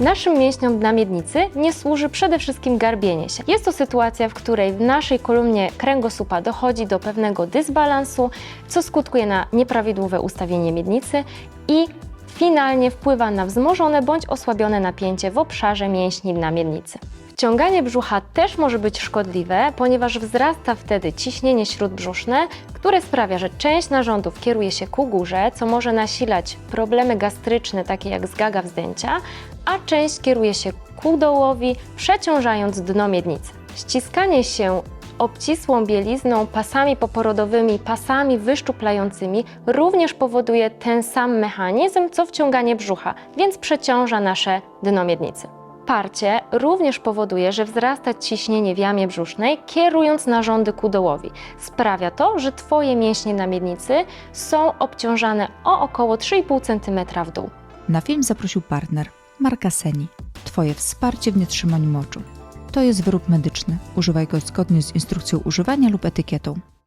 Naszym mięśniom dna miednicy nie służy przede wszystkim garbienie się. Jest to sytuacja, w której w naszej kolumnie kręgosłupa dochodzi do pewnego dysbalansu, co skutkuje na nieprawidłowe ustawienie miednicy i finalnie wpływa na wzmożone bądź osłabione napięcie w obszarze mięśni dna miednicy. Wciąganie brzucha też może być szkodliwe, ponieważ wzrasta wtedy ciśnienie śródbrzuszne, które sprawia, że część narządów kieruje się ku górze, co może nasilać problemy gastryczne, takie jak zgaga wzdęcia, a część kieruje się ku dołowi, przeciążając dno miednicy. Ściskanie się obcisłą bielizną, pasami poporodowymi, pasami wyszczuplającymi również powoduje ten sam mechanizm, co wciąganie brzucha, więc przeciąża nasze dno miednicy. Parcie również powoduje, że wzrasta ciśnienie w jamie brzusznej, kierując narządy ku dołowi. Sprawia to, że Twoje mięśnie na miednicy są obciążane o około 3,5 cm w dół. Na film zaprosił partner Marka Seni. Twoje wsparcie w nietrzymaniu moczu. To jest wyrób medyczny. Używaj go zgodnie z instrukcją używania lub etykietą.